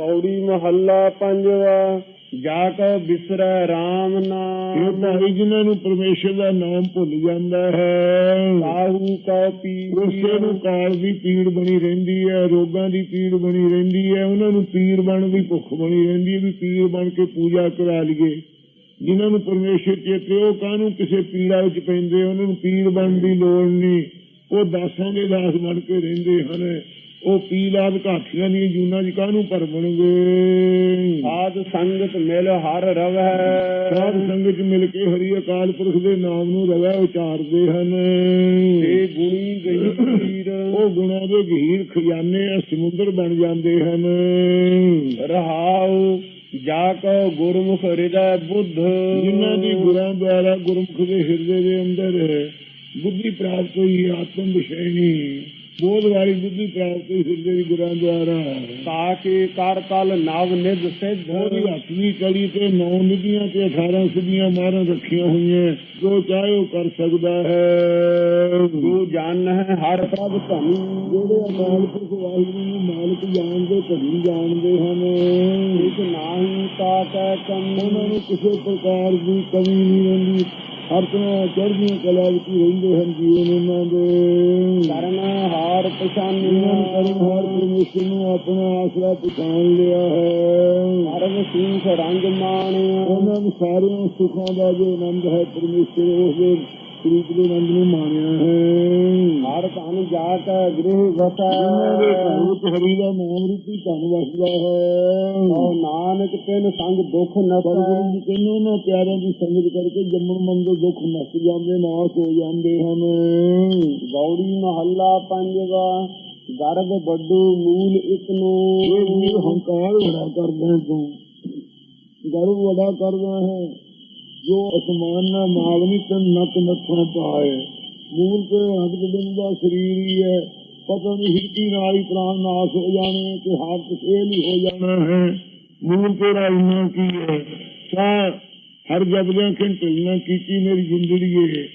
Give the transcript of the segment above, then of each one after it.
ਕੌੜੀ ਮਹੱਲਾ ਪੰਜਵਾ ਜਾ ਕੋ ਬਿਸਰੈ RAM ਇਹ ਨਾਮ ਭਾਈ ਜਿਨ੍ਹਾਂ ਨੂੰ ਪਰਮੇਸ਼ਰ ਦਾ ਨਾਮ ਭੁੱਲ ਜਾਂਦਾ ਹੈ। ਕਾਹੂ ਕਉ ਪੀ ਉਸੇ ਨੂੰ ਕਾਲ ਦੀ ਪੀੜ ਬਣੀ ਰਹਿੰਦੀ ਹੈ ਰੋਗਾਂ ਦੀ ਪੀੜ ਬਣੀ ਰਹਿੰਦੀ ਹੈ ਉਹਨਾਂ ਨੂੰ ਪੀਰ ਬਣ ਦੀ ਭੁੱਖ ਬਣੀ ਰਹਿੰਦੀ ਹੈ ਵੀ ਪੀਰ ਬਣ ਕੇ ਪੂਜਾ ਕਰਾ ਲਈਏ। ਜਿਨ੍ਹਾਂ ਨੂੰ ਪਰਮੇਸ਼ਰ ਚੇਤੇ ਉਹ ਕਾਹਨੂੰ ਕਿਸੇ ਪੀੜਾ ਵਿੱਚ ਪੈਂਦੇ ਉਹਨਾਂ ਨੂੰ ਪੀਰ ਬਣਨ ਦੀ ਲੋੜ ਨਹੀਂ। ਉਹ ਦਾਸਾਂ ਦੇ ਦਾਸ ਬਣ ਕੇ ਰਹਿੰਦੇ ਹਨ। ਉਹ ਪੀਲਾਦ ਘਾਟੀਆਂ ਦੀਆਂ ਜੂਨਾਂ 'ਚ ਕਾਹਨੂੰ ਭਰਵਣਗੇ? ਸਾਧ ਸੰਗਤ ਮਿਲ ਹਰ ਰਵੈ। ਸਾਧ ਸੰਗਤ ਮਿਲ ਕੇ ਹਰੀ ਅਕਾਲ ਪੁਰਖ ਦੇ ਨਾਮ ਨੂੰ ਰਵੈ ਉਚਾਰਦੇ ਹਨ। ਤੇ ਗੁਣੀ ਗਈ ਪੀਰ ਉਹ ਗੁਣਾਂ ਦੇ ਗਹੀਰ ਖਜ਼ਾਨੇ ਸਮੁੰਦਰ ਬਣ ਜਾਂਦੇ ਹਨ। ਰਹਾਉ ਜਾ ਕੋ ਗੁਰਮੁਖ ਹਿਰਦੈ ਬੁੱਧ। ਜਿਨ੍ਹਾਂ ਦੀ ਗੁਰਾਂ ਦੁਆਰਾ ਗੁਰਮੁਖ ਦੇ ਹਿਰਦੇ ਦੇ ਅੰਦਰ ਬੁੱਧੀ ਪ੍ਰਾਪਤ ਹੋਈ ਆਤਮ ਵਿਸ਼ੇਣੀ। ਬੋਧ ਵਾਲੀ ਬੁੱਧੀ ਪ੍ਰਾਪਤ ਹੋਈ ਹਿਰਦੇ ਦੀ ਗੁਰਾਂ ਦੁਆਰਾ। ਤਾਕੇ ਕਰ ਤਲ ਨਵ ਨਿਧ ਸਿੱਧ। ਉਹਦੀ ਹੱਥਵੀਂ ਕੜੀ ਤੇ ਨੌ ਨਿਧੀਆਂ ਤੇ 18 ਸਿੱਧੀਆਂ ਮਾਰਾਂ ਰੱਖੀਆਂ ਹੋਈਆਂ। ਜੋ ਚਾਹੇ ਉਹ ਕਰ ਸਕਦਾ ਹੈ। ਤੂੰ ਜਾਣ ਹੈ ਹਰ ਪ੍ਰਭ ਧਨੀ। ਜਿਹੜੇ ਅਕਾਲ ਪੁਰਖ ਵਾਹਿਗੁਰੂ ਨੂੰ ਮਾਲਕ ਜਾਣਦੇ ਧਨੀ ਜਾਣਦੇ ਹਨ। ਇਕ ਨਾਹੀ ਤਾਕੈ ਕਮ ਉਹਨਾਂ ਨੂੰ ਕਿਸੇ ਪ੍ਰਕਾਰ ਦੀ ਕਮੀ ਨਹੀਂ ਰਹਿੰਦੀ। ਹਰ ਤਰ੍ਹਾਂ ਚੜ੍ਹਦੀਆਂ ਕਲਾ ਵਿੱਚ ਹੀ ਰਹਿੰਦੇ ਹਨ ਜੀਵਨ ਉਹਨਾਂ ਦੇ ਕਰਨ ਹਾਰ ਪਛਾਨੀ ਇਹਨਾਂ ਨੇ ਕਰਮਹਾਰ ਪਰਮੇਸ਼ਰ ਨੂੰ ਆਪਣਾ ਆਸਰਾ ਪਛਾਣ ਲਿਆ ਹੈ ਸਰਬ ਸੀਖ ਰੰਗ ਮਾਣਿਆ ਉਹਨਾਂ ਨੂੰ ਸਾਰਿਆਂ ਸੁੱਖਾਂ ਦਾ ਆਨੰਦ ਨੂੰ ਮਾਣਿਆ ਹੈ। ਹਰ ਧਨ ਜਾ ਕੇ ਗ੍ਰਹਿ ਵਸੈ ਘਰ ਵਿੱਚ ਹਰੀ ਦਾ ਨਾਮ ਰੂਪੀ ਧਨ ਵਸਦਾ ਹੈ। ਕਉ ਨਾਨਕ ਤਿਨ ਸੰਗ ਦੁਖ ਪਰ ਨਸੈ ਗੁਰੂ ਜੀ ਕਹਿੰਦੇ ਉਹਨਾਂ ਪਿਆਰਿਆਂ ਦੀ ਸੰਗਤ ਕਰਕੇ ਜੰਮਣ ਮਨ ਦੇ ਦੁੱਖ ਨਸ ਜਾਂਦੇ ਨਾਸ ਹੋ ਜਾਂਦੇ ਹਨ। ਗੌੜੀ ਮਹੱਲਾ ਪੰਜਵਾ ਗਰਭ ਵੱਡੂ ਮੂਲ ਇਤਨੋ। ਇਹ ਵੀ ਹੰਕਾਰ ਬੜਾ ਕਰਦਾ ਹੈ ਤੂੰ। ਗਰਵ ਬੜਾ ਕਰਦਾ ਹੈ। ਜੋ ਅਸਮਾਨ ਨਾ ਮਾਗਨੀ ਤਨ ਨਕ ਨੱਥਾਂ ਪਾਏ। ਮੂਲ ਤੇ ਹੱਦ ਦਿਨ ਦਾ ਸਰੀਰ ਹੀ ਹੈ। ਪਤਾ ਨਹੀਂ ਹਿਰਦੀ ਨਾਲ ਹੀ ਪ੍ਰਾਣ ਨਾਸ ਹੋ ਜਾਣੇ ਤੇ ਹਾਲਤ ਇਹ ਨਹੀਂ ਹੋ ਜਾਣਾ ਹੈ। ਮੂਲ ਤੇਰਾ ਇੰਨਾ ਕੀ ਹੈ? ਸਾ ਹਰ ਜਬਲਿਆਂ ਕਿ ਢਲਣਾ ਕੀਤੀ ਮੇਰੀ ਜ਼ਿੰਦਗੀ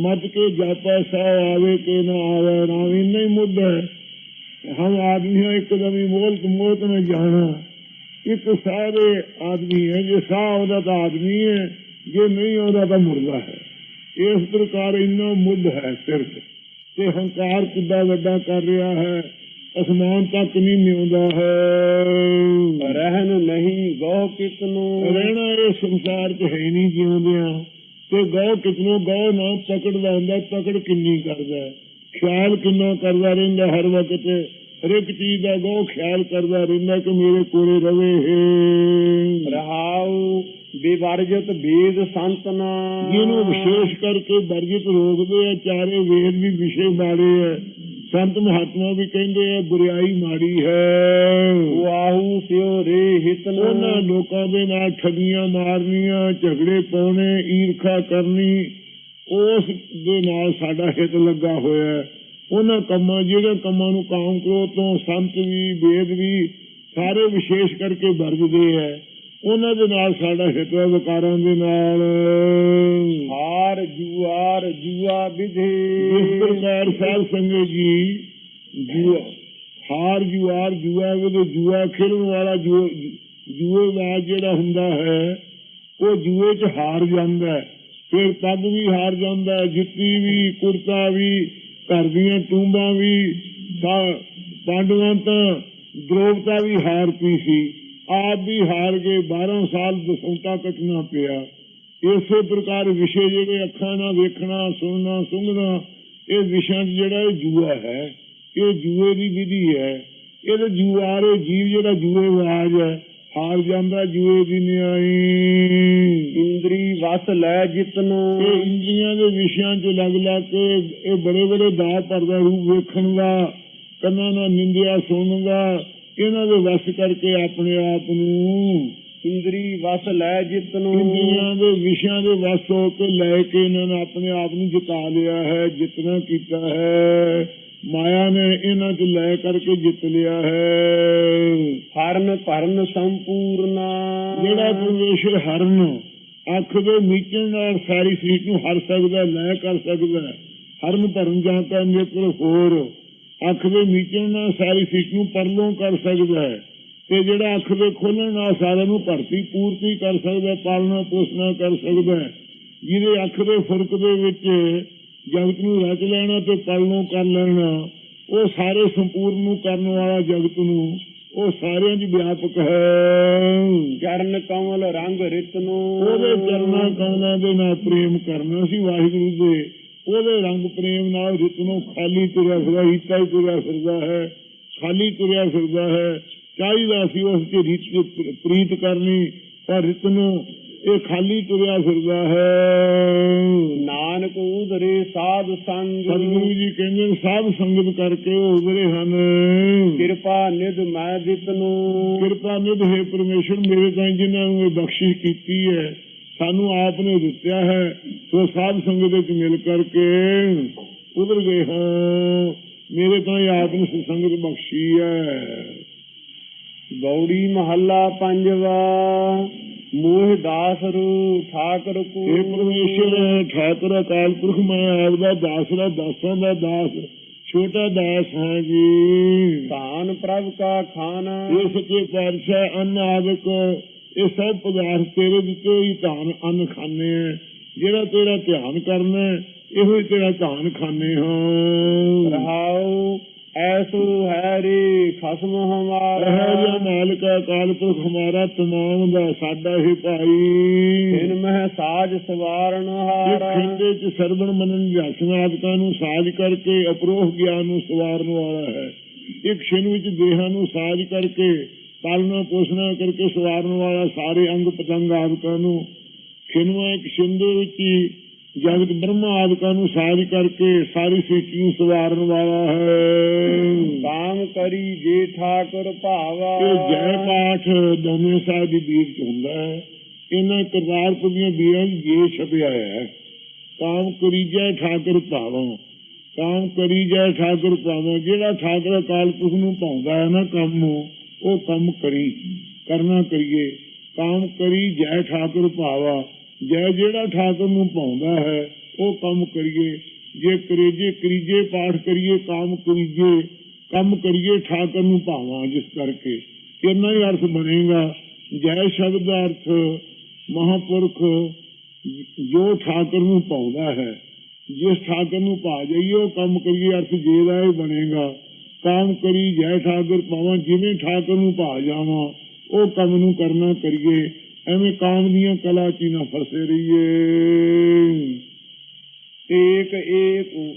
ਮਤ ਕੇ ਜਾਪਾ ਸਾ ਆਵੇ ਕੇ ਨਾ ਆਵੇ, ਨਾ ਇੰਨਾ ਹੀ ਮੁੱਦ ਹੈ। ਹਮ ਆਦਮੀ ਹੈ ਇੱਕਦਮ ਹੀ ਮੋਲ ਮੋਤ न ਜਾਣਾ। ਇੱਕ ਸਾਰੇ ਆਦਮੀ ਹੈ, ਜੇ ਸਾਹ ਉਹਦਾ ਤਾਂ ਆਦਮੀ ਹੈ। ਜੇ ਨਹੀਂ ਉਹਦਾ ਤਾਂ ਮੁਰਦਾ ਹੈ। ਇਸ ਪ੍ਰਕਾਰ ਇੰਨਾ ਮੁੱਢ ਹੈ ਸਿਰ ਤੇ ਤੇ ਹੰਕਾਰ ਕਿੱਡਾ ਵੱਡਾ ਕਰ ਰਿਹਾ ਹੈ ਅਸਮਾਨ ਤੱਕ ਨਹੀਂ ਮਿਉਂਦਾ ਹੈ। ਰਹਿਨ ਨਹੀਂ ਗੋ ਕਿਤਨੋ? ਰਹਿਣਾ ਇਹ ਸੰਸਾਰ 'ਚ ਹੈ ਨਹੀਂ ਜਿਉਂਦਿਆਂ। ਤੇ ਗਉ ਕਿਤਨੋਂ? ਗਉ ਨਾ ਪਕੜਦਾ ਹੁੰਦਾ ਪਕੜ ਕਿੰਨੀ ਕਰਦਾ ਹੈ। ਖਿਆਲ ਕਿੰਨਾ ਕਰਦਾ ਰਹਿੰਦਾ ਹਰ ਵਕਤ? ਹਰ ਇੱਕ ਚੀਜ਼ ਦਾ ਗਉ ਖਿਆਲ ਕਰਦਾ ਰਹਿੰਦਾ ਕਿ ਮੇਰੇ ਕੋਲੇ ਰਵੇ। ਹੈ ਰਹਾਉ ਵਿਵਰਜਤ ਬੀਜ ਸੰਤਨਾ। ਜਿਹਨੂੰ ਵਿਸ਼ੇਸ਼ ਕਰਕੇ ਵਰਜਿਤ ਰੋਕਦੇ ਆ ਚਾਰੇ ਵੇਦ ਵੀ ਵਿਸ਼ੇ ਮਾੜੇ ਆ। ਸੰਤ ਮਹਾਤਮਾ ਵੀ ਕਹਿੰਦੇ ਆ ਬੁਰਾਈ ਮਾੜੀ ਹੈ। ਵਾਹੂ ਸਿਓ ਰੇ ਹਿਤਨ ਉਹਨਾਂ ਲੋਕਾਂ ਦੇ ਨਾਲ ਠੱਗੀਆਂ ਮਾਰਨੀਆਂ ਝਗੜੇ ਪਾਉਣੇ ਈਰਖਾ ਕਰਨੀ ਉਸ ਦੇ ਨਾਲ ਸਾਡਾ ਹਿੱਤ ਲੱਗਾ ਹੋਇਆ ਹੈ। ਉਹਨਾਂ ਕੰਮਾਂ ਜਿਹੜੇ ਕੰਮਾਂ ਨੂੰ ਕਾਮ ਕ੍ਰੋਧ ਤੋਂ ਸੰਤ ਵੀ ਵੇਦ ਵੀ ਸਾਰੇ ਵਿਸ਼ੇਸ਼ ਕਰਕੇ ਵਰਜਦੇ ਆ। ਉਹਨਾਂ ਦੇ ਨਾਲ ਸਾਡਾ ਹਿੱਤ ਵਿਕਾਰਾਂ ਦੇ ਨਾਲ। ਹਾਰ ਜੁਆਰ ਜੁਆ ਵਿਧੇ। ਇਸ ਪ੍ਰਕਾਰ ਸਾਧ ਸੰਗਤ ਜੀ ਜੂਆ। ਹਾਰ ਜੁਆਰ ਜੂਆ ਉਹਦੇ ਜੂਆ ਖੇਡਣ ਵਾਲਾ ਜੂ- ਜੂਏ ਦਾ ਜਿਹੜਾ ਹੁੰਦਾ ਹੈ ਉਹ ਜੂਏ 'ਚ ਹਾਰ ਜਾਂਦਾ ਹੈ। ਫਿਰ ਪੱਗ ਵੀ ਹਾਰ ਜਾਂਦਾ ਜੁੱਤੀ ਵੀ ਕੁਰਤਾ ਵੀ ਘਰ ਦੀਆਂ ਟੂੰਬਾਂ ਵੀ ਪਾਂਡਵਾਂ ਤਾਂ ਦ੍ਰੋਪਤਾ ਵੀ ਹਾਰਤੀ ਸੀ। ਆਪ ਵੀ ਹਾਰ ਗਏ 12 ਸਾਲ ਦਸੌਂਤਾ ਕੱਟਣਾ ਪਿਆ। ਇਸੇ ਪ੍ਰਕਾਰ ਵਿਸ਼ੇ ਜਿਹੜੇ ਅੱਖਾਂ ਨਾਲ ਵੇਖਣਾ ਸੁਣਨਾ ਸੁੰਘਣਾ ਇਹ ਵਿਸ਼ਿਆਂ 'ਚ ਜਿਹੜਾ ਇਹ ਜੂਆ ਹੈ ਇਹ ਜੂਏ ਦੀ ਵਿਧੀ ਹੈ। ਇਹਦੇ ਜੂਆਰੇ ਜੀਵ ਜਿਹੜਾ ਜੂਏ ਬਾਜ ਹੈ ਹਾਰ ਜਾਂਦਾ ਜੂਏ ਦੀ ਨਿਆਈ। ਇੰਦਰੀ ਵਸ ਲੈ ਜਿਤਨੋ। ਇਹ ਇੰਦਰੀਆਂ ਦੇ ਵਿਸ਼ਿਆਂ 'ਚ ਲੱਗ ਲੱਗ ਕੇ ਇਹ ਬੜੇ ਬੜੇ ਦਾਅ ਭਰਦਾ ਰੂਪ ਵੇਖਣ ਦਾ ਕੰਨਾਂ ਨਾਲ ਨਿੰਦਿਆ ਸੁਣਨ ਦਾ ਇਹਨਾਂ ਦੇ ਵਸ ਕਰਕੇ ਆਪਣੇ ਆਪ ਨੂੰ ਇੰਦਰੀ ਵਸ ਲੈ ਜਿਤਨੋ ਇੰਦਰੀਆਂ ਦੇ ਵਿਸ਼ਿਆਂ ਦੇ ਵਸ ਹੋ ਕੇ ਲੈ ਕੇ ਇਹਨਾਂ ਨੇ ਆਪਣੇ ਆਪ ਨੂੰ ਜਿਤਾ ਲਿਆ ਹੈ ਜਿਤਨਾ ਕੀਤਾ ਹੈ। ਮਾਇਆ ਨੇ ਇਹਨਾਂ 'ਚ ਲੈ ਕਰਕੇ ਜਿੱਤ ਲਿਆ ਹੈ। ਹਰਨ ਭਰਨ ਸੰਪੂਰਨਾ। ਜਿਹੜਾ ਪਰਮੇਸ਼ਰ ਹਰਨ ਅੱਖ ਦੇ ਮੀਚਣ ਨਾਲ ਸਾਰੀ ਸ੍ਰੀਤ ਨੂੰ ਹਰ ਸਕਦਾ ਲੈ ਕਰ ਸਕਦਾ। ਹਰਨ ਭਰਨ ਜਾਂਦਾ ਨੇਤਰ ਹੋਰ। ਅੱਖ ਦੇ ਮੀਚਣ ਨਾਲ ਸਾਰੀ ਸ੍ਰੀਤ ਨੂੰ ਪਰਲੋਂ ਕਰ ਸਕਦਾ ਹੈ ਤੇ ਜਿਹੜਾ ਅੱਖ ਦੇ ਖੋਲਣ ਨਾਲ ਸਾਰਿਆਂ ਨੂੰ ਭਰਤੀ ਪੂਰਤੀ ਕਰ ਸਕਦਾ ਪਾਲਣਾ ਪੋਸ਼ਣਾ ਕਰ ਸਕਦਾ ਹੈ। ਜਿਹਦੇ ਅੱਖ ਦੇ ਫੁਰਕ ਦੇ ਵਿੱਚ ਜਗਤ ਨੂੰ ਰਚ ਲੈਣਾ ਤੇ ਪਾਲਣੋਂ ਕਰ ਲੈਣਾ ਉਹ ਸਾਰੇ ਸੰਪੂਰਨ ਨੂੰ ਕਰਨ ਵਾਲਾ ਜਗਤ ਨੂੰ ਉਹ ਸਾਰਿਆਂ ਦੀ ਵਿਆਪਕ ਹੈ ਚਰਨ ਕਮਲ ਰੰਗ ਰਿਤ ਨੂੰ ਉਹਦੇ ਚਰਨਾਂ ਕਮਲਾਂ ਦੇ ਨਾਲ ਪ੍ਰੇਮ ਕਰਨਾ ਸੀ ਵਾਹਿਗੁਰੂ ਦੇ ਉਹਦੇ ਰੰਗ ਪ੍ਰੇਮ ਨਾਲ ਰਿਤ ਨੂੰ ਖਾਲੀ ਤੁਰਿਆ ਫਿਰਦਾ ਰੀਤਾ ਹੀ ਤੁਰਿਆ ਫਿਰਦਾ ਹੈ ਖਾਲੀ ਤੁਰਿਆ ਫਿਰਦਾ ਹੈ। ਚਾਹੀਦਾ ਸੀ ਉਸ ਤੇ ਰੀਤ ਪ੍ਰੀਤ ਕਰਨੀ ਪਰ ਰਿਤ ਨੂੰ ਇਹ ਖਾਲੀ ਤੁਰਿਆ ਫਿਰਦਾ ਹੈ। ਨਾਨਕ ਉਦਰੇ ਸਾਧ ਸੰਗ ਸਤਿਗੁਰੂ ਜੀ ਕਹਿੰਦੇ ਸਾਧ ਸੰਗਤ ਕਰਕੇ ਉਗਰੇ ਹਨ। ਕਿਰਪਾ ਨਿਧ ਮੈਂ ਦਿੱਤ ਨੂੰ। ਕਿਰਪਾ ਨਿਧ ਹੈ ਪਰਮੇਸ਼ਰ ਮੇਰੇ ਤਾਂ ਜਿਨ੍ਹਾਂ ਨੂੰ ਇਹ ਬਖਸ਼ਿਸ਼ ਕੀਤੀ ਹੈ ਸਾਨੂੰ ਆਪ ਨੇ ਦਿੱਤਾ ਹੈ ਸੋ ਸਾਧ ਸੰਗਤ ਵਿੱਚ ਮਿਲ ਕਰਕੇ ਉਧਰ ਗਏ ਹਾਂ। ਮੇਰੇ ਤਾਂ ਇਹ ਆਪ ਨੇ ਸੰਗਤ ਬਖਸ਼ੀ ਹੈ। ਗੌੜੀ ਮਹੱਲਾ ਪੰਜਵਾ ਮੋਹ ਦਾਸ ਰੂ ਠਾਕਰ ਕੋ ਇਹ ਪਰਮੇਸ਼ਰ ਠਾਕੁਰ ਅਕਾਲ ਪੁਰਖ ਮੈਂ ਆਪ ਦਾ ਦਾਸ ਦਾ ਦਾਸਾਂ ਦਾ ਦਾਸ ਛੋਟਾ ਦਾਸ ਹਾਂ ਜੀ। ਧਾਨ ਪ੍ਰਭ ਕਾ ਖਾਨਾ। ਇਹ ਸੱਚੇ ਪਾਤਸ਼ਾਹ ਅੰਨ ਇਹ ਸਭ ਪਦਾਰਥ ਤੇਰੇ ਦਿੱਤੇ ਹੀ ਧਾਨ ਅੰਨ ਖਾਣੇ ਆ। ਜਿਹੜਾ ਤੇਰਾ ਧਿਆਨ ਕਰਨਾ ਇਹੋ ਹੀ ਤੇਰਾ ਧਾਨ ਖਾਣੇ ਹਾਂ। ਰਹਾਉ ਐਸੋ ਹੈ ਰੇ ਖਸਮ ਹਮਾਰਾ। ਜਿਹਾ ਮਾਲਕ ਹੈ, ਅਕਾਲ ਪੁਰਖ ਹਮਾਰਾ ਤਮਾਮ ਦਾ ਸਾਡਾ ਹੀ ਭਾਈ। ਇਨ ਮਹਿ ਸਾਜ ਸਵਾਰਨ ਹਾਰਾ। ਖਿੰਦੇ ਚ ਸਰਵਣ ਮਨਨ ਨੂੰ ਸਾਜ ਕਰਕੇ ਅਪਰੋਹ ਗਿਆਨ ਨੂੰ ਸਵਾਰਨ ਵਾਲਾ ਹੈ। ਇੱਕ ਛਿਨ ਵਿੱਚ ਦੇਹਾਂ ਨੂੰ ਸਾਜ ਕਰਕੇ ਪਾਲਣਾ ਪੋਸ਼ਣਾ ਕਰਕੇ ਸਵਾਰਨ ਵਾਲਾ ਸਾਰੇ ਅੰਗ ਪਤੰਗ ਆਦਿਕਾਂ ਨੂੰ। ਖਿਨਵਾ ਇੱਕ ਛਿੰਦੇ ਵਿੱਚ ਹੀ ਜਗਤ ਬ੍ਰਹਮਾ ਆਦਿਕਾਂ ਨੂੰ ਸਾਜ ਕਰਕੇ ਸਾਰੀ ਸ੍ਰਿਸ਼ਟੀ ਨੂੰ ਸਵਾਰਨ ਵਾਲਾ ਹੈ। ਕਾਮ ਕਰੀ ਜੇ ਠਾਕੁਰ ਭਾਵਾ। ਇਹ ਜੈ ਪਾਠ ਦੋਨੇ ਸਾਹਿਬ ਦੀ ਚ ਹੁੰਦਾ ਹੈ। ਇਹਨਾਂ ਕਰਤਾਰਪੁਰ ਦੀਆਂ ਚ ਜੇ ਛਪਿਆ ਹੈ। ਕਾਮ ਕਰੀ ਜੈ ਠਾਕੁਰ ਭਾਵਾਂ। ਕਾਮ ਕਰੀ ਜੈ ਠਾਕੁਰ ਭਾਵਾਂ। ਜਿਹੜਾ ਠਾਕੁਰ ਅਕਾਲ ਪੁਰਖ ਨੂੰ ਪਾਉਂਦਾ ਹੈ ਨਾ ਕੰਮ ਉਹ ਕੰਮ ਕਰੀ, ਕਰਨਾ ਕਰੀਏ। ਕਾਮ ਕਰੀ, ਜੈ ਠਾਕੁਰ ਭਾਵਾ। ਜੈ ਜਿਹੜਾ ਠਾਕੁਰ ਨੂੰ ਪਾਉਂਦਾ ਹੈ, ਉਹ ਕੰਮ ਕਰੀਏ। ਜੇ ਕਰੇਜੇ, ਕਰੀਜੇ ਪਾਠ ਕਰੀਏ, ਕਾਮ ਕਰੀਜੇ, ਕੰਮ ਕਰੀਏ, ਠਾਕੁਰ ਨੂੰ ਭਾਵਾਂ ਜਿਸ ਕਰਕੇ। ਇੰਨਾ ਹੀ ਅਰਥ ਬਣੇਗਾ। ਜੈ ਸ਼ਬਦ ਦਾ ਅਰਥ ਮਹਾਪੁਰਖ ਜੋ ਠਾਕੁਰ ਨੂੰ ਪਾਉਂਦਾ ਹੈ, ਜਿਸ ਠਾਕੁਰ ਨੂੰ ਪਾ ਜਾਈਏ, ਉਹ ਕੰਮ ਕਰੀਏ, ਅਰਥ ਜੇ ਦਾ ਹੀ ਬਣੇਗਾ। ਕਾਮ ਕਰੀ, ਜੈ ਠਾਕੁਰ ਪਾਵਾਂ, ਜਿਵੇਂ ਠਾਕੁਰ ਨੂੰ ਭਾ ਜਾਵਾਂ, ਉਹ ਕੰਮ ਨੂੰ ਕਰਨਾ ਕਰੀਏ, ਐਵੇਂ ਕਾਮ ਦੀਆਂ ਕਲਾ ਚ ਨਾ ਫਸੇ ਰਹੀਏ। ਏਕ ਏਕ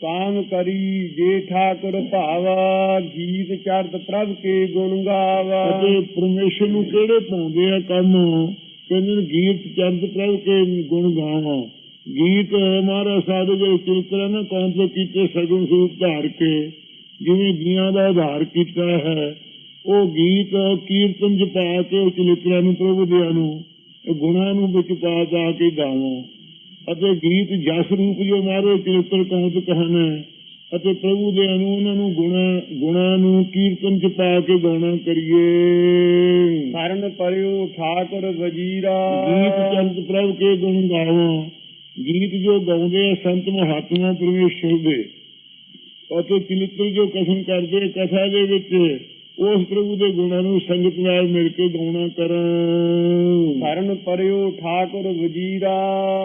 ਕਾਮ ਕਰੀ, ਜੇ ਠਾਕੁਰ ਭਾਵਾ, ਗੀਤ ਚਰਤ ਪ੍ਰਭ ਕੇ ਗੁਣ ਗਾਵਾ। ਅਤੇ ਪਰਮੇਸ਼ਰ ਨੂੰ ਕਿਹੜੇ ਪਾਉਂਦੇ ਆ ਕੰਮ? ਕਹਿੰਦੇ ਗੀਤ ਚੰਦ ਪ੍ਰਭ ਕੇ ਗੁਣ ਗਾਵਾਂ। ਗੀਤ ਮਹਾਰਾਜ ਸਾਡੇ ਜਿਹੜੇ ਚਿੱਤਰ ਨਾ ਕੌਮ ਤੋਂ ਕੀਤੇ ਸਗੁਣ ਸਰੂਪ ਧਾਰ ਕੇ ਜਿਵੇਂ ਜੀਆਂ ਦਾ ਆਧਾਰ ਕੀਤਾ ਹੈ ਉਹ ਗੀਤ ਕੀਰਤਨ ਚ ਪਾ ਕੇ ਉਹ ਚਿੱਤਰਾਂ ਨੂੰ ਪ੍ਰਭੂ ਦਿਆਂ ਨੂੰ ਗੁਣਾਂ ਨੂੰ ਵਿੱਚ ਪਾ ਪਾ ਕੇ ਗਾਵਾਂ। ਅਤੇ ਗੀਤ ਜਸ ਰੂਪ ਜੋ ਮਾਰੇ ਚਿੱਤਰ ਕੌਮ ਚ ਕਹਨ ਅਤੇ ਪ੍ਰਭੂ ਦੇ ਨੂੰ ਉਹਨਾਂ ਨੂੰ ਗੁਣਾ ਗੁਣਾਂ ਨੂੰ ਕੀਰਤਨ ਚ ਪਾ ਕੇ ਗਾਉਣਾ ਕਰੀਏ। ਕਰਨ ਪਰਿਉ ਠਾਕੁਰ ਵਜੀਰਾ। ਗੀਤ ਚੰਦ ਪ੍ਰਭ ਕੇ ਗੁਣ ਗਾਵਾਂ। ਗੀਤ ਜੋ ਗਾਉਂਦੇ ਆ ਸੰਤ ਮਹਾਤਮਾ ਪਰਮੇਸ਼ਰ ਦੇ ਅਤੇ ਚਿਲਿੱਤਰ ਜੋ ਕਥਨ ਕਰਦੇ ਕਥਾ ਦੇ ਵਿੱਚ ਉਸ ਪ੍ਰਭੂ ਦੇ ਗੁਣਾਂ ਨੂੰ ਸੰਗਤ ਨਾਲ ਮਿਲ ਕੇ ਗਾਉਣਾ ਕਰਾਂ। ਕਰਨ ਪਰਿਉ ਠਾਕੁਰ ਵਜੀਰਾ।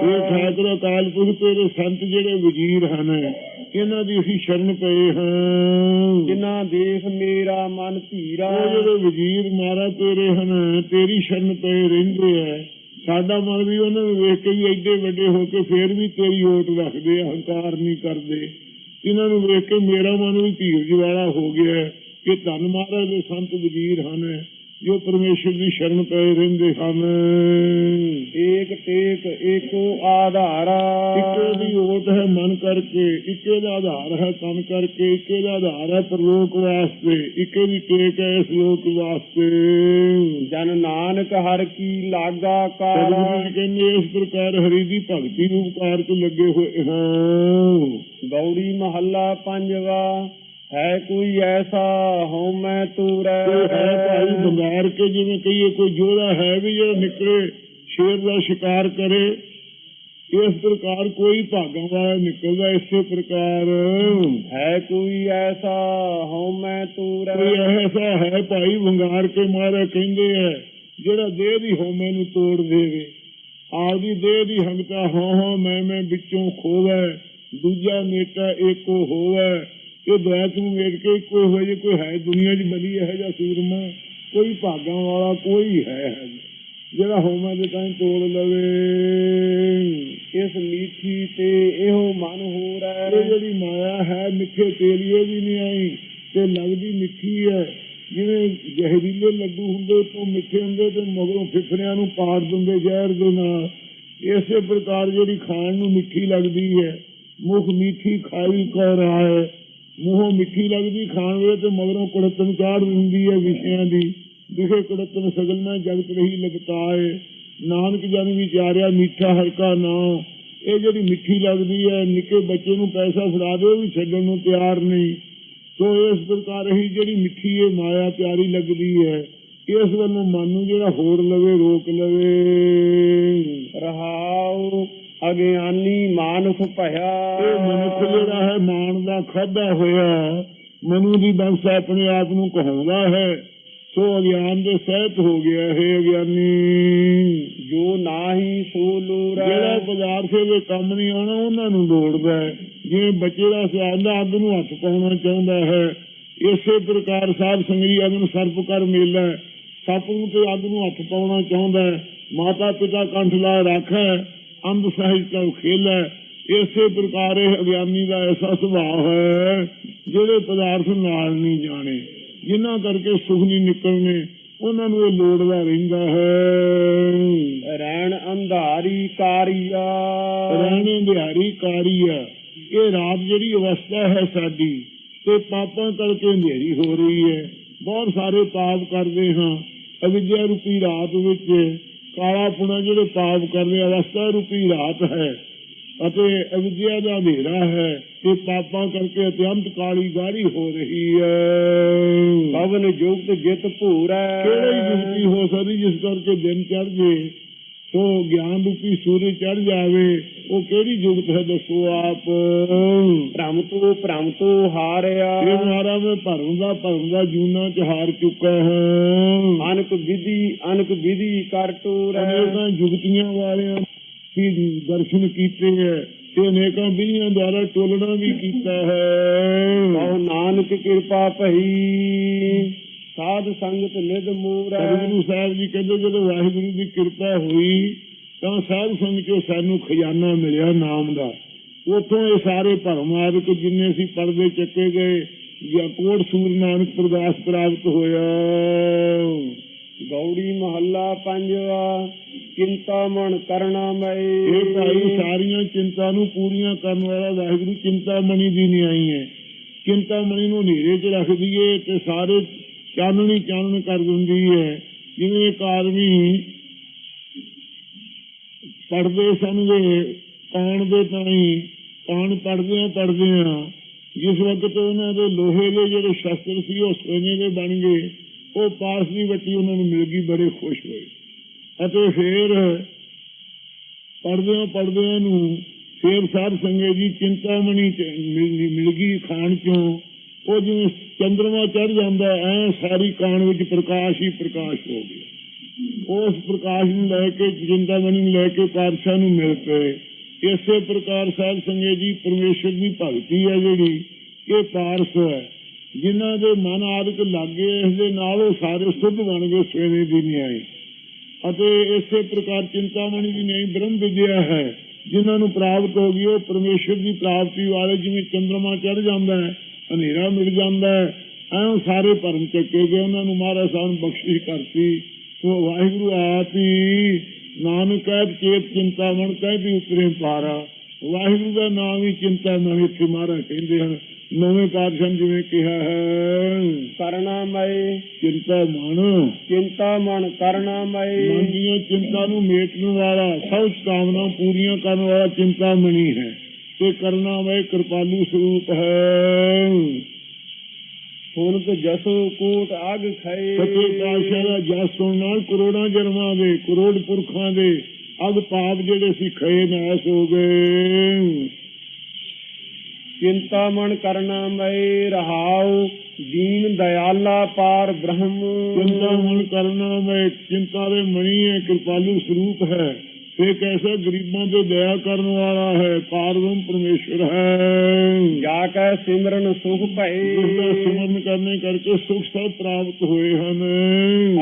ਇਹ ਠਾਕੁਰ ਅਕਾਲ ਪੁਰਖ ਤੇਰੇ ਸੰਤ ਜਿਹੜੇ ਵਜ਼ੀਰ ਹਨ ਇਹਨਾਂ ਦੀ ਅਸੀਂ ਸ਼ਰਨ ਪਏ ਹਾਂ। ਜਿਨਾ ਦੇਖ ਮੇਰਾ ਮਨ ਧੀਰਾ। ਜਿਹੜੇ ਵਜ਼ੀਰ ਮਾਰਾ ਤੇਰੇ ਹਨ ਤੇਰੀ ਸ਼ਰਨ ਪਏ ਰਹਿੰਦੇ ਆ। ਸਾਡਾ ਮਨ ਵੀ ਉਹਨਾਂ ਨੂੰ ਵੇਖ ਕੇ ਵੀ ਐਡੇ ਵੱਡੇ ਹੋ ਕੇ ਫੇਰ ਵੀ ਤੇਰੀ ਓਟ ਰੱਖਦੇ ਆ, ਹੰਕਾਰ ਨਹੀਂ ਕਰਦੇ। ਇਹਨਾਂ ਨੂੰ ਵੇਖ ਕੇ ਮੇਰਾ ਮਨ ਵੀ ਧੀਰਜ ਵਾਲਾ ਹੋ ਗਿਆ ਕਿ ਧੰਨ ਮਹਾਰਾਜ ਦੇ ਸੰਤ ਵਜ਼ੀਰ ਹਨ। ਜੋ ਪਰਮੇਸ਼ਰ ਦੀ ਸ਼ਰਨ ਪਏ ਰਹਿੰਦੇ ਹਨ। ਏਕ ਟੇਕ ਏਕੋ ਆਧਾਰਾ। ਇੱਕੇ ਦੀ ਓਟ ਹੈ ਮਨ ਕਰਕੇ ਇੱਕੇ ਦਾ ਆਧਾਰ ਹੈ ਤਨ ਕਰਕੇ ਇੱਕੇ ਦਾ ਆਧਾਰ ਹੈ ਪਰਲੋਕ ਵਾਸਤੇ ਇੱਕੇ ਦੀ ਟੇਕ ਹੈ ਇਸ ਲੋਕ ਵਾਸਤੇ। ਜਨ ਨਾਨਕ ਹਰ ਕੀ ਲਾਗਾ ਕਾਰਾ। ਕਹਿੰਦੇ ਇਸ ਪ੍ਰਕਾਰ ਹਰੀ ਦੀ ਭਗਤੀ ਰੂਪ ਕਾਰ ਚ ਲੱਗੇ ਹੋਏ ਹਾਂ ਗੌੜੀ ਮਹੱਲਾ ਪੰਜਵਾ। ਹੈ ਕੋਈ ਐਸਾ ਹਉ ਮੈਂ ਤੂਰੈ ਹੈ ਭਾਈ ਬੰਗਾਰ ਕੇ ਜਿਵੇਂ ਕਹੀਏ ਕੋਈ ਜੋੜਾ ਹੈ ਵੀ ਜਿਹੜਾ ਨਿਕਲੇ ਸ਼ੇਰ ਦਾ ਸ਼ਿਕਾਰ ਕਰੇ। ਇਸ ਪ੍ਰਕਾਰ ਕੋਈ ਭਾਗਾਂ ਵਾਲਾ ਨਿਕਲਦਾ ਇਸੇ ਪ੍ਰਕਾਰ। ਹੈ ਕੋਈ ਐਸਾ ਹਉ ਮੈਂ ਤੂਰ। ਕੋਈ ਐਸਾ ਹੈ ਭਾਈ ਵੰਗਾਰ ਕੇ ਮਾਰੇ ਕਹਿੰਦੇ ਐ ਜਿਹੜਾ ਦੇਹ ਦੀ ਹਉਮੈ ਨੂੰ ਤੋੜ ਦੇਵੇ। ਆਪਦੀ ਦੇਹ ਦੀ ਹੰਗਤਾ ਹਾਂ ਹਾਂ ਮੈਂ ਮੈਂ ਵਿੱਚੋਂ ਖੋਵੇ ਦੂਜਾ ਮੇਟਾ ਏਕੋ ਹੋਵੇ। ਇਹ ਦੈਤ ਨੂੰ ਵੇਖ ਕੇ ਇੱਕੋ ਹੋਏ ਜੇ ਕੋਈ ਹੈ ਦੁਨੀਆ 'ਚ ਬਲੀ ਇਹੋ ਜਿਹਾ ਸੂਰਮਾ ਕੋਈ ਭਾਗਾਂ ਵਾਲਾ ਕੋਈ ਹੈ ਹੈ ਜੀ, ਜਿਹੜਾ ਹਉਮੈ ਦੇ ਤਾਂ ਤੋੜ ਲਵੇ। ਇਸ ਮੀਠੀ ਤੇ ਇਹੋ ਮਨ ਹੋ। ਰਹਿ ਜਿਹੜੀ ਮਾਇਆ ਹੈ ਮਿੱਠੇ ਤੇਲੀਏ ਵੀ ਨਹੀਂ ਆਈ ਤੇ ਲੱਗਦੀ ਮਿੱਠੀ ਹੈ। ਜਿਵੇਂ ਜ਼ਹਿਰੀਲੇ ਲੱਡੂ ਹੁੰਦੇ ਤੋਂ ਮਿੱਠੇ ਹੁੰਦੇ ਤੇ ਮਗਰੋਂ ਫਿਫਰਿਆਂ ਨੂੰ ਪਾੜ ਦਿੰਦੇ ਜ਼ਹਿਰ ਦੇ ਨਾਲ। ਇਸੇ ਪ੍ਰਕਾਰ ਜਿਹੜੀ ਖਾਣ ਨੂੰ ਮਿੱਠੀ ਲੱਗਦੀ ਹੈ ਮੁਖ ਮਿੱਠੀ ਖਾਈ ਕੋ ਰਹਾ ਹੈ ਮੂੰਹੋਂ ਮਿੱਠੀ ਲੱਗਦੀ, ਖਾਣ ਵੇਲੇ ਤੇ ਮਗਰੋਂ ਕੁੜਤਨ ਚਾੜ ਦਿੰਦੀ ਹੈ ਵਿਸ਼ਿਆਂ ਦੀ। ਦਿਖੇ ਕੁੜਤਨ ਸਗਲ ਮੈਂ ਜਗਤ ਰਹੀ ਲਗਤਾਏ ਨਾਨਕ ਜਨ ਵਿਚਾਰਿਆ ਮਿੱਠਾ ਹਲਕਾ ਨਾ ਇਹ ਜਿਹੜੀ ਮਿੱਠੀ ਲੱਗਦੀ ਹੈ, ਨਿੱਕੇ ਬੱਚੇ ਨੂੰ ਪੈਸਾ ਫੜਾ ਦਿਓ ਵੀ ਛੱਡਣ ਨੂੰ ਤਿਆਰ ਨਹੀਂ। ਸੋ ਇਸ ਪ੍ਰਕਾਰ ਹੀ ਜਿਹੜੀ ਮਿੱਠੀ ਇਹ ਮਾਇਆ ਪਿਆਰੀ ਲੱਗਦੀ ਹੈ, ਇਸ ਵੱਲੋਂ ਮਨ ਨੂੰ ਜਿਹੜਾ ਹੋਰ ਲਵੇ, ਰੋਕ ਲਵੇ। ਰਹਾਉ। ਅਗਿਆਨੀ ਮਾਨੁਖ ਭਇਆ। ਇਹ ਮਨੁੱਖ ਜਿਹੜਾ ਹੈ ਮਾਨ ਦਾ ਖਾਦਾ ਹੋਇਆ ਮਨੂ ਦੀ ਬੰਸ ਆਪਣੇ ਆਪ ਨੂੰ ਕਹਾਉਂਦਾ ਹੈ ਸੋ ਅਗਿਆਨ ਦੇ ਸਹਿਤ ਹੋ ਗਿਆ ਹੈ ਅਗਿਆਨੀ। ਜੋ ਨਾਹੀ ਸੋ ਲੋਰ ਜਿਹੜਾ ਪਦਾਰਥ ਦੇ ਕੰਮ ਨਹੀਂ ਆਉਣਾ ਉਹਨਾਂ ਨੂੰ ਲੋੜਦਾ ਹੈ। ਜਿਵੇਂ ਬੱਚੇ ਦਾ ਸਿਆਂਦਾ ਅੱਗ ਨੂੰ ਹੱਥ ਪਾਉਣਾ ਚਾਹੁੰਦਾ ਹੈ ਇਸੇ ਪ੍ਰਕਾਰ ਸਾਧ ਸੰਗਰੀ ਅਗਨ ਸਰਪ ਕਰ ਮੇਲਾ ਸੱਪ ਨੂੰ ਤੇ ਅੱਗ ਨੂੰ ਹੱਥ ਪਾਉਣਾ ਚਾਹੁੰਦਾ ਹੈ। ਮਾਤਾ ਪਿਤਾ ਕੰਠ ਲਾ ਰੱਖੈ ਅੰਧ ਸਹਿਜ ਕਉ ਖੇਲੈ ਇਸੇ ਪ੍ਰਕਾਰ ਇਹ ਅਗਿਆਨੀ ਦਾ ਐਸਾ ਸੁਭਾਅ ਹੈ ਜਿਹੜੇ ਪਦਾਰਥ ਨਾਲ ਨਹੀਂ ਜਾਣੇ ਜਿਨ੍ਹਾਂ ਕਰਕੇ ਸੁਖ ਨਹੀਂ ਨਿਕਲਨੇ ਉਹਨਾਂ ਨੂੰ ਇਹ ਲੋੜਦਾ ਰਹਿੰਦਾ ਹੈ। ਰਹਿਣ ਅੰਧਾਰੀ ਕਾਰੀਆ। ਰਹਿਣੇ ਦਿਹਾੜੀ ਕਾਰੀ ਆ ਇਹ ਰਾਤ ਜਿਹੜੀ ਅਵਸਥਾ ਹੈ ਸਾਡੀ ਤੇ ਪਾਪਾਂ ਕਰਕੇ ਹਨੇਰੀ ਹੋ ਰਹੀ ਹੈ। ਬਹੁਤ ਸਾਰੇ ਪਾਪ ਕਰਦੇ ਹਾਂ। ਅਵਿਦਿਆ ਰੂਪੀ ਰਾਤ ਵਿੱਚ ਕਾਲਾ ਪੁਣਾ ਜਿਹੜੇ ਪਾਪ ਕਰਦੇ ਅਵਸਥਾ ਰੂਪੀ ਰਾਤ ਹੈ ਅਤੇ ਅਵਿਦਿਆ ਦਾ ਹਨੇਰਾ ਹੈ ਤੇ ਪਾਪਾਂ ਕਰਕੇ ਅਤਿਅੰਤ ਕਾਲੀ ਗਾੜੀ ਹੋ ਰਹੀ ਹੈ। ਪਵਨ ਜੁਗਤ ਜਿਤ ਭੂਰੈ। ਕਿਹੜੀ ਜੁਗਤੀ ਹੋ ਸਕਦੀ ਜਿਸ ਕਰਕੇ ਦਿਨ ਚੜ ਜੇ ਸੋ ਗਿਆਨ ਰੂਪੀ ਸੂਰਜ ਚੜ ਜਾਵੇ ਉਹ ਕਿਹੜੀ ਜੁਗਤ ਹੈ ਦੱਸੋ ਆਪ? ਭ੍ਰਮ ਤੋਂ ਭ੍ਰਮ ਤੋਂ ਹਾਰਿਆ। ਇਹ ਮਾਰਾ ਮੈਂ ਭਰਮ ਦਾ ਭਰਮ ਦਾ ਜੂਨਾ ਚ ਹਾਰ ਚੁੱਕਾ ਹਾਂ। ਅਨਕ ਵਿਧੀ ਅਨਕ ਵਿਧੀ ਕਰ ਟੂਰੈ। ਅਨੇਕਾਂ ਜੁਗਤੀਆਂ ਵਾਲਿਆਂ ਦੀ ਦਰਸ਼ਨ ਕੀਤੇ ਹੈ ਤੇ ਅਨੇਕਾਂ ਵਿਧੀਆਂ ਦੁਆਰਾ ਟੋਲਣਾ ਵੀ ਕੀਤਾ ਹੈ। ਕਹੋ ਨਾਨਕ ਕਿਰਪਾ ਭਈ। ਸਾਧ ਸੰਗਤ ਨਿਧ ਮੂਰੈ ਸਤਿਗੁਰੂ ਸਾਹਿਬ ਜੀ ਕਹਿੰਦੇ ਜਦੋਂ ਵਾਹਿਗੁਰੂ ਦੀ ਕਿਰਪਾ ਹੋਈ ਤਾਂ ਸਾਧ ਸੰਗਤ ਚੋਂ ਸਾਨੂੰ ਖਜ਼ਾਨਾ ਮਿਲਿਆ ਨਾਮ ਦਾ। ਉਥੋਂ ਇਹ ਸਾਰੇ ਭਰਮ ਆਦਿਕ ਜਿੰਨੇ ਸੀ ਪਰਦੇ ਚੱਕੇ ਗਏ ਜਾਂ ਕੋਟ ਸੂਰ ਨਾਨਕ ਪ੍ਰਗਾਸ ਪ੍ਰਾਪਤ ਹੋਇਆ। ਗੌੜੀ ਮਹੱਲਾ ਪੰਜਵਾ ਚਿੰਤਾ ਮਨ ਕਰਨਾ ਮਈ। ਇਹ ਭਾਈ ਸਾਰੀਆਂ ਚਿੰਤਾ ਨੂੰ ਪੂਰੀਆਂ ਕਰਨ ਵਾਲਾ ਵਾਹਿਗੁਰੂ ਚਿੰਤਾ ਮਣੀ ਦੀ ਨਿਆਈ ਹੈ। ਚਿੰਤਾ ਮਣੀ ਨੂੰ ਹਨੇਰੇ 'ਚ ਰੱਖ ਦਈਏ ਤੇ ਸਾਰੇ ਚਾਨਣੀ ਚਾਨਣ ਕਰ ਦਿੰਦੀ ਹੈ। ਜਿਵੇਂ ਇੱਕ ਆਦਮੀ ਪੜਦੇ ਸਨਗੇ ਕਾਣ ਦੇ ਤਾਈ ਕਾਣ ਪੜਦੇ ਪੜਦੇ ਆ ਜਿਸ ਵਕਤ ਉਹਨਾਂ ਦੇ ਲੋਹੇ ਦੇ ਜਿਹੜੇ ਸ਼ਸਤਰ ਸੀ, ਉਹ ਸੋਨੇ ਦੇ ਬਣ ਗਏ। ਉਹ ਪਾਸ ਦੀ ਵੱਟੀ ਉਹਨਾਂ ਨੂੰ ਮਿਲ ਗਈ, ਬੜੇ ਖੁਸ਼ ਹੋਏ। ਅਤੇ ਫਿਰ ਪੜਦਿਆਂ ਪੜਦਿਆਂ ਨੂੰ ਫੇਰ ਸਾਹਿਬ ਸੰਗਤ ਜੀ ਚਿੰਤਾਮਣੀ ਚ ਮਿਲ ਮਿਲ ਗਈ ਖਾਣ ਚੋਂ। ਉਹ ਜਿਵੇਂ ਚੰਦਰਮਾ ਚੜ ਜਾਂਦਾ ਐ ਸਾਰੀ ਕਾਣ ਵਿੱਚ ਪ੍ਰਕਾਸ਼ ਹੀ ਪ੍ਰਕਾਸ਼ ਹੋ ਗਿਆ। ਉਸ ਪ੍ਰਕਾਸ਼ ਨੂੰ ਲੈ ਕੇ ਚਿੰਤਾਮਣੀ ਨੂੰ ਲੈ ਕੇ ਪਾਤਸ਼ਾਹ ਨੂੰ ਮਿਲ ਪਏ। ਇਸੇ ਪ੍ਰਕਾਰ ਸਾਧ ਸੰਗਤ ਜੀ, ਪਰਮੇਸ਼ਰ ਦੀ ਭਗਤੀ ਹੈ ਜਿਹੜੀ, ਇਹ ਪਾਰਸ ਹੈ। ਜਿਨ੍ਹਾਂ ਦੇ ਮਨ ਆਦਿਕ ਲਾਗੇ ਇਸ ਦੇ ਨਾਲ ਉਹ ਸਾਰੇ ਸੁਧ ਬਣ ਗਏ ਸਵੇਰੇ ਦੀ ਨਿਆਈ। ਅਤੇ ਇਸੇ ਪ੍ਰਕਾਰ ਚਿੰਤਾਮਣੀ ਦੀ ਨਹੀਂ, ਬ੍ਰਹਮ ਵਿਦਿਆ ਹੈ। ਜਿਨ੍ਹਾਂ ਨੂੰ ਪ੍ਰਾਪਤ ਹੋ ਗਈ, ਉਹ ਪਰਮੇਸ਼ਰ ਦੀ ਪ੍ਰਾਪਤੀ ਵਾਲੇ ਜਿਵੇਂ ਚੰਦਰਮਾ ਚੜ ਜਾਂਦਾ ਹੈ ਹਨੇਰਾ ਮਿਲ ਜਾਂਦਾ ਹੈ। ਐਂ ਸਾਰੇ ਭਰਮ ਚੱਕੇ ਗਏ। ਉਹਨਾਂ ਨੂੰ ਮਹਾਰਾਜ ਸਾਹਿਬ ਨੇ ਬਖਸ਼ਿਸ਼ ਕਰਤੀ। ਸੋ ਵਾਹਿਗੁਰੂ ਆਪ ਹੀ ਨਾਨਕ ਕਹਿ ਚੇਤ ਚਿੰਤਾਮਣ ਕਹਿ ਵੀ ਉਤਰੇ ਪਾਰਾ ਵਾਹਿਗੁਰੂ ਦਾ ਨਾਮ ਹੀ ਚਿੰਤਾਮਣ ਇੱਥੇ ਮਹਾਰਾਜ ਕਹਿੰਦੇ ਹਨ। ਨਵੇਂ ਪਾਤਸ਼ਾਹ ਜਿਵੇਂ ਕਿਹਾ ਹੈ ਕਰਨਾ ਮਈ ਚਿੰਤਾ ਮਨ। ਚਿੰਤਾ ਮਨ ਕਰਨਾ ਮਨ ਦੀਆਂ ਚਿੰਤਾ ਨੂੰ ਮੇਟਣ ਵਾਲਾ ਸਭ ਕਾਮਨਾ ਪੂਰੀਆਂ ਕਰਨ ਵਾਲਾ ਚਿੰਤਾ ਮਣੀ ਹੈ। ਤੇ ਕਰਨਾ ਵੇ ਕਿਰਪਾਲੂ ਸਰੂਪ ਹੈ। ਸੁਨਤ ਜਸੋ ਕੋਟ ਅਗ ਖਏ। ਸੱਚੇ ਪਾਤਸ਼ਾਹ ਦਾ ਜਸ ਸੁਣਨ ਨਾਲ ਕਰੋੜਾਂ ਜਨਮਾਂ ਦੇ ਕਰੋੜ ਪੁਰਖਾਂ ਦੇ ਅਗ ਪਾਪ ਜਿਹੜੇ ਸੀ ਖਏ ਨਾਸ ਹੋ ਗਏ। ਚਿੰਤਾ ਮਨ ਕਰਨਾ ਮੈਂ ਰਹਾਉ ਦੀਨ ਦਇਆਲਾ ਪਾਰ ਬ੍ਰਹਮ। ਚਿੰਤਾ ਮਨ ਕਰਨਾ ਮੈਂ ਚਿੰਤਾ ਦੇ ਮਣੀ ਹੈ ਕਿਰਪਾਲੂ ਸਰੂਪ ਹੈ। ਤੇ ਕੈਸਾ ਗਰੀਬਾਂ ਤੇ ਦਇਆ ਕਰਨ ਵਾਲਾ ਹੈ? ਪਾਰਬ੍ਰਹਮ ਪਰਮੇਸ਼ਰ ਹੈ। ਜਾ ਕੈ ਸਿਮਰਨ ਸੁਖ ਭਏ। ਸਿਮਰਨ ਕਰਨੇ ਕਰਕੇ ਸੁਖ ਸਭ ਪ੍ਰਾਪਤ ਹੋਏ ਹਨ।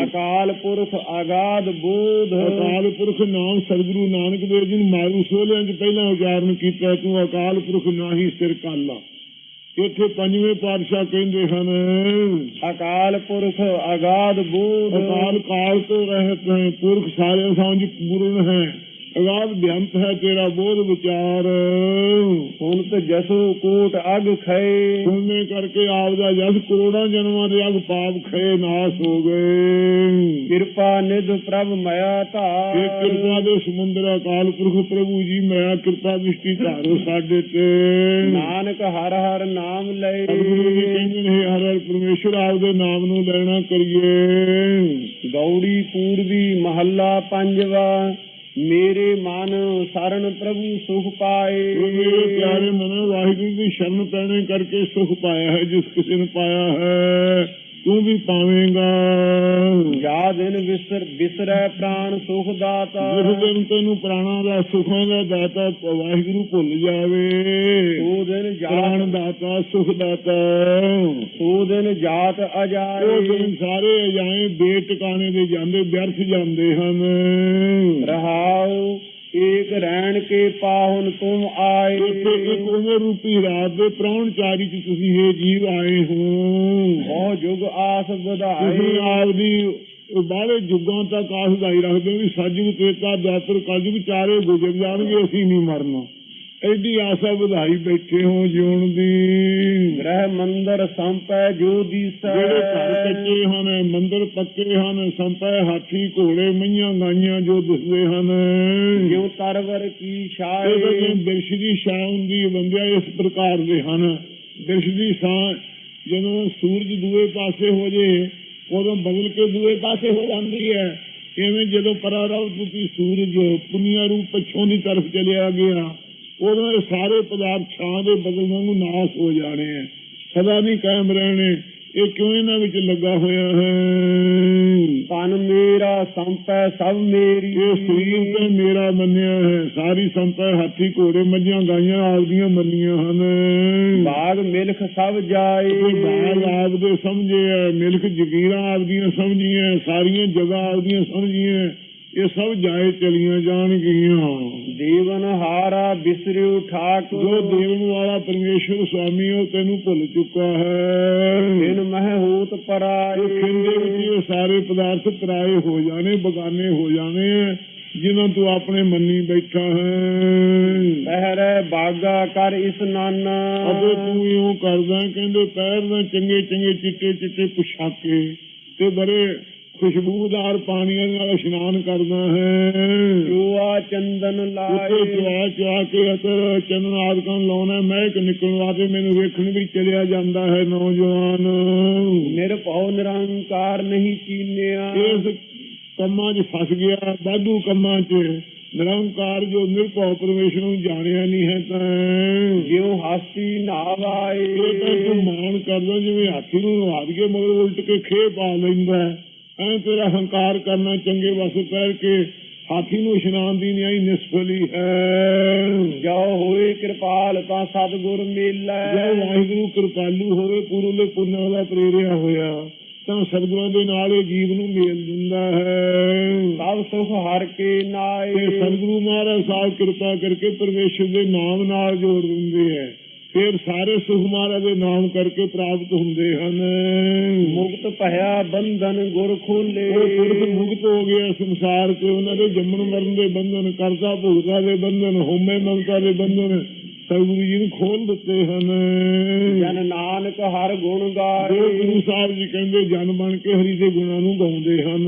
ਅਕਾਲ ਪੁਰਖ ਆਗਾਦ ਬੋਧ। ਅਕਾਲ ਪੁਰਖ ਨਾਮ ਸਤਿਗੁਰੂ ਨਾਨਕ ਦੇਵ ਜੀ ਨੇ ਮਾਰੂ ਸੋਲਿਆਂ ਚ ਪਹਿਲਾਂ ਉਚਾਰਨ ਕੀਤਾ ਤੂੰ ਅਕਾਲ ਪੁਰਖ ਨਾਹੀ ਸਿਰ ਕਾਲਾ। ਇੱਥੇ ਪੰਜਵੇਂ ਪਾਤਸ਼ਾਹ ਕਹਿੰਦੇ ਹਨ ਅਕਾਲ ਪੁਰਖ ਆਗਾਦ ਬੋਧ। ਅਕਾਲ ਕਾਲ ਤੋਂ ਰਹਿਤ ਹੈ ਪੁਰਖ ਸਾਰੇ ਸਾਂਝ ਪੂਰਨ ਹੈ। ਅਗਾਧ ਬਿਆੰਤ ਹੈ ਤੇਰਾ ਬੋਧ ਵਿਚਾਰ। ਹੁਣ ਤੇ ਜਸੋ ਕੋਟ ਅਗ ਖਏ। ਸੁਣਨੇ ਕਰਕੇ ਆਪ ਦਾ ਜਸ ਕਰੋੜਾਂ ਜਨਮਾਂ ਦੇ ਅਗ ਪਾਪ ਖੇ ਨਾਸ ਹੋ ਗਏ। ਕਿਰਪਾ ਨਿਧ ਪ੍ਰਭ ਮਇਆ ਇਹ ਧਾਰ ਕਿਰਪਾ ਦੇ ਸਮੁੰਦਰ ਅਕਾਲ ਪੁਰਖ ਪ੍ਰਭੂ ਜੀ ਮੈਂ ਕਿਰਪਾ ਦ੍ਰਿਸ਼ਟੀ ਧਾਰੋ ਸਾਡੇ ਤੇ। ਨਾਨਕ ਹਰ ਹਰ ਨਾਮ ਲਏ। ਕਹਿੰਦੇ ਨੇ ਹਰ ਹਰ ਪਰਮੇਸ਼ਰ ਆਪ ਦੇ ਨਾਮ ਨੂੰ ਲੈਣਾ ਕਰੀਏ। ਗੌੜੀ ਪੂਰਬੀ ਮਹੱਲਾ ਪੰਜਵਾ। ਮੇਰੇ ਮਨ ਸਰਨ ਪ੍ਰਭੂ ਸੁਖ ਪਾਏ। ਮੇਰੇ ਪਿਆਰੇ ਮਨੋ ਵਾਹਿਗੁਰੂ ਦੀ ਸ਼ਰਨ ਪੈਣੇ ਕਰਕੇ ਸੁਖ ਪਾਇਆ ਹੈ, ਜਿਸ ਕਿਸੇ ਨੇ ਪਾਇਆ ਹੈ। ਤੂੰ ਵੀ ਪਾਵੇਂਗਾ। ਜਾ ਦਿਨ ਵਿਸਰ ਵਿਸਰੈ ਪ੍ਰਾਣ ਸੁਖ ਦਾਤਾ। ਜਿਸ ਦਿਨ ਤੈਨੂੰ ਪ੍ਰਾਣਾ ਦਾ ਸੁਖਾਂ ਦਾ ਦਾਤਾ ਵਾਹਿਗੁਰੂ ਭੁੱਲ ਜਾਵੇ। ਸੋ ਦਿਨ ਪ੍ਰਾਣ ਜਾਤ ਦਾਤਾ ਸੁਖ ਦਾਤਾ। ਸੋ ਦਿਨ ਜਾਤ ਉਹ ਅਜਾਏ ਦਿਨ ਸਾਰੇ ਅਜਾਏ ਬੇਟਿਕਾਣੇ ਦੇ ਜਾਂਦੇ ਵਿਅਰਥ ਜਾਂਦੇ ਹਨ। ਰਹਾਉ ਏਕ ਰਹਿਣ ਕੇ ਪਾਹੁਨ ਤੁਮ ਆਏ। ਇੱਥੇ ਇੱਕ ਉਮਰ ਰੂਪੀ ਰਾਤ ਦੇ ਪ੍ਰਾਹੁਣਚਾਰੀ ਚ ਤੁਸੀਂ ਇਹ ਜੀਵ ਆਏ ਹੋ। ਬਹੁ ਜੁਗ ਆਸ ਤੁਸੀਂ ਵਧਾਏ ਆਪਦੀ ਬਾਹਲੇ ਯੁੱਗਾਂ ਤੱਕ ਆਸ ਦਾਈ ਰੱਖਦੇ ਹੋ ਵੀ ਸੱਜਗ ਤੇਤਾ ਦਾਤਰ ਕਲਯੁਗ ਚਾਰੇ ਗੁਜ਼ਰ ਜਾਣਗੇ ਅਸੀਂ ਨਹੀਂ ਮਰਨਾ। ਐਡੀ ਆਸਾ ਵਧਾਈ ਬੈਠੇ ਹੋ ਜਿਉਣ ਦੀ। ਗ੍ਰਹਿ ਮੰਦਰ ਸੰਪੈ ਜੋ ਦੀਸੈ। ਜਿਹੜੇ ਘਰ ਕੱਚੇ ਹਨ ਮੰਦਰ ਪੱਕੇ ਹਨ ਸੰਪੈ ਹਾਥੀ ਘੋੜੇ ਮਈਆਂ ਗਾਈਆਂ ਜੋ ਦਿਸਦੇ ਹਨ। ਜਿਉ ਤਰਵਰ ਕੀ ਛਾਏ। ਜਿਵੇਂ ਬਿਰਸ਼ ਦੀ ਛਾਂ ਹੁੰਦੀ ਬੰਦਿਆ ਇਸ ਪ੍ਰਕਾਰ ਦੇ ਹਨ। ਬਿਰਸ਼ ਦੀ ਛਾਂ ਜਦੋਂ ਸੂਰਜ ਦੂਏ ਪਾਸੇ ਹੋ ਜੇ ਉਦੋਂ ਬਦਲ ਕੇ ਦੂਏ ਪਾਸੇ ਹੋ ਜਾਂਦੀ ਹੈ। ਇਵੇਂ ਜਦੋਂ ਪਰਾਰਵ ਤੁਸੀਂ ਸੂਰਜ ਪੁਨੀਆ ਰੂਪ ਪਛੋਂ ਦੀ ਤਰਫ ਚਲਿਆ ਗਿਆ ਉਦੋਂ ਇਹ ਸਾਰੇ ਪਦਾਰਥ ਛਾਂ ਦੇ ਬਦਲ ਵਾਂਗੂ ਨਾਸ ਹੋ ਜਾਣੇ ਹੈ ਸਦਾ ਨਹੀਂ ਕਾਇਮ ਰਹਿਣੇ। ਇਹ ਕਿਉਂ ਇਹਨਾਂ ਵਿੱਚ ਲੱਗਾ ਹੋਇਆ ਹੈ? ਤਨ ਮੇਰਾ ਸੰਪੈ ਸਭ ਮੇਰੀ। ਇਹ ਸਰੀਰ ਤੇ ਮੇਰਾ ਮੰਨਿਆ ਹੈ। ਸਾਰੀ ਸੰਪੈ ਹਾਥੀ ਘੋੜੇ ਮੱਝਾਂ ਗਾਈਆਂ ਆਪਦੀਆਂ ਮੰਨੀਆਂ ਹਨ। ਬਾਗ ਮਿਲਖ ਸਭ ਜਾਏ। ਬਾਗ ਆਪਦੇ ਸਮਝੇ ਹੈ ਮਿਲਕ ਜਗੀਰਾਂ ਆਪਦੀਆਂ ਸਮਝੀਆਂ। ਸਾਰੀਆਂ ਜਗ੍ਹਾ ਆਪਦੀਆਂ ਸਮਝੀਆਂ। ਇਹ ਸਭ ਜਾਏ ਚਲੀਆਂ ਜਾਣਗੀਆਂ। ਦੇਵਨ ਹਾਰਾ ਬਿਸਰਿਉ ਠਾਕੁਰ। ਜੋ ਦੇਵਨ ਵਾਲਾ ਪਰਮੇਸ਼ਰ ਸੁਆਮੀ ਉਹ ਤੈਨੂੰ ਭੁੱਲ ਚੁੱਕਾ ਹੈ। ਬਿਨ ਮਹਿ ਹੋਤ ਇਹ ਪਰਾਏ ਖਿੰਦੇ ਵਿੱਚ ਇਹ ਸਾਰੇ ਪਦਾਰਥ ਪਰਾਏ ਹੋ ਜਾਣੇ ਬਗਾਨੇ ਹੋ ਜਾਣੇ ਜਿਨ੍ਹਾਂ ਤੂੰ ਆਪਣੇ ਮੰਨੀ ਬੈਠਾ ਹੈ। ਪਹਿਰੈ ਬਾਗਾ ਕਰ ਇਸਨਾਨਾ ਅਤੇ ਤੂੰ ਇਉਂ ਕਰਦਾ ਕਹਿੰਦੇ ਪੈਰ ਨਾਲ ਚੰਗੇ ਚੰਗੇ ਚਿੱਟੇ ਚਿੱਟੇ ਪੁਸ਼ਾਕੇ ਤੇ ਬੜੇ ਖੁਸ਼ਬੂਦਾਰ ਪਾਣੀਆਂ ਨਾਲ ਇਸ਼ਨਾਨ ਕਰਦਾ ਹੈ। ਜੋਆ ਚੰਦਨ ਲਾਏ। ਚਵਾ ਚਵਾ ਕੇ ਅਤਰ ਚੰਨ ਆਦਕਾਂ ਲਾਉਣਾ ਮਹਿਕ ਨਿਕਲਣ ਵਾਸਤੇ ਮੈਨੂੰ ਵੇਖਣ ਵੀ ਚਲਿਆ ਜਾਂਦਾ ਹੈ ਨੌਜਵਾਨ। ਨਿਰਭਉ ਨਿਰੰਕਾਰ ਨਹੀਂ ਚੀਨਿਆ। ਇਸ ਕੰਮਾਂ 'ਚ ਫਸ ਗਿਆ ਬਾਧੂ ਕੰਮਾਂ 'ਚ। ਨਿਰੰਕਾਰ ਜੋ ਨਿਰਭਉ ਪਰਮੇਸ਼ਰ ਨੂੰ ਜਾਣਿਆ ਨਹੀਂ ਹੈ ਤਾਂ। ਜਿਉ ਹਾਸੀ ਨਾਵਾਏ ਇਹ ਤਾਂ ਮਾਣ ਕਰਦਾ ਜਿਵੇਂ ਹਾਥੀ ਨੂੰ ਨਵਾ ਕੇ ਮਗਰ ਉਲਟ ਕੇ ਖੇ ਪਾ ਲੈਂਦਾ ਐ ਤੇਰਾ ਹੰਕਾਰ ਕਰਨਾ ਚੰਗੇ ਵਸ ਪੈਰ ਕੇ ਹਾਥੀ ਨੂੰ ਇਸ਼ਨਾਨ ਦੀ ਨਿਆਈ ਨਿਸਫਲੀ ਹੈ। ਜੋ ਹੋਏ ਕਿਰਪਾਲ ਤਾਂ ਸਤਗੁਰ ਮੇਲਾ। ਜੇ ਵਾਹਿਗੁਰੂ ਕਿਰਪਾਲੂ ਹੋਵੇ ਪੂਰੇ ਪੁੰਨਾਂ ਦਾ ਪ੍ਰੇਰਿਆ ਹੋਇਆ ਤਾਂ ਸਤਿਗੁਰਾਂ ਦੇ ਨਾਲ ਇਹ ਜੀਵ ਨੂੰ ਮੇਲ ਦਿੰਦਾ ਹੈ। ਸਭ ਸੁਖ ਹਰ ਕੇ ਨਾਏ। ਸਤਿਗੁਰੂ ਮਹਾਰਾਜ ਸਾਹਿਬ ਕਿਰਪਾ ਕਰਕੇ ਪਰਮੇਸ਼ਰ ਦੇ ਨਾਮ ਨਾਲ ਜੋੜ ਦਿੰਦੇ ਹੈ। ਫਿਰ ਸਾਰੇ ਸੁਖ ਮਹਾਰਾਜ ਦੇ ਨਾਮ ਕਰਕੇ ਪ੍ਰਾਪਤ ਹੁੰਦੇ ਹਨ। ਮੁਕਤ ਭਇਆ ਬੰਧਨ ਗੁਰ ਖੋਲੇ। ਉਹ ਪੁਰਖ ਮੁਕਤ ਹੋ ਗਿਆ ਸੰਸਾਰ ਤੇ ਉਹਨਾਂ ਦੇ ਜੰਮਣ ਮਰਨ ਦੇ ਬੰਧਨ ਕਰਤਾ ਭੁਗਤਾ ਦੇ ਬੰਧਨ ਹੋਮੇ ਮਮਤਾ ਦੇ ਬੰਧਨ ਸਤਿਗੁਰੂ ਜੀ ਨੇ ਖੋਲ ਦਿੱਤੇ ਹਨ। ਜਨ ਨਾਨਕ ਹਰ ਗੁਣ ਗਾਏ। ਗੁਰੂ ਸਾਹਿਬ ਜੀ ਕਹਿੰਦੇ ਜਨ ਬਣ ਕੇ ਹਰੀ ਦੇ ਗੁਣਾਂ ਨੂੰ ਗਾਉਂਦੇ ਹਨ।